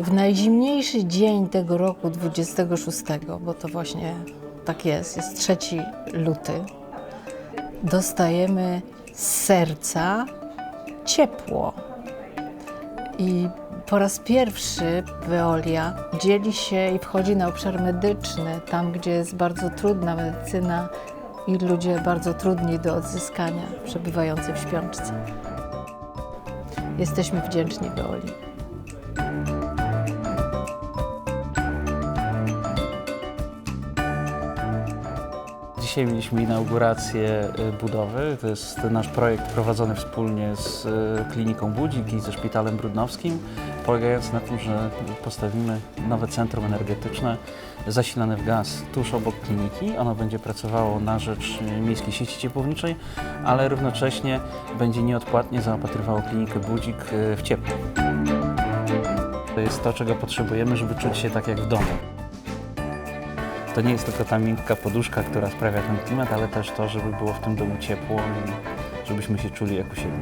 W najzimniejszy dzień tego roku, 26, bo to właśnie tak jest, jest 3 luty, dostajemy z serca ciepło. I po raz pierwszy Veolia dzieli się i wchodzi na obszar medyczny, tam gdzie jest bardzo trudna medycyna i ludzie bardzo trudni do odzyskania, przebywający w śpiączce. Jesteśmy wdzięczni Veoli. Dzisiaj mieliśmy inaugurację y, budowy. To jest nasz projekt prowadzony wspólnie z y, Kliniką Budzik i ze Szpitalem Brudnowskim, polegający na tym, że postawimy nowe centrum energetyczne zasilane w gaz tuż obok kliniki. Ono będzie pracowało na rzecz y, miejskiej sieci ciepłowniczej, ale równocześnie będzie nieodpłatnie zaopatrywało klinikę Budzik w ciepło. To jest to, czego potrzebujemy, żeby czuć się tak jak w domu. To nie jest tylko ta miękka poduszka, która sprawia ten klimat, ale też to, żeby było w tym domu ciepło i żebyśmy się czuli jak u siebie.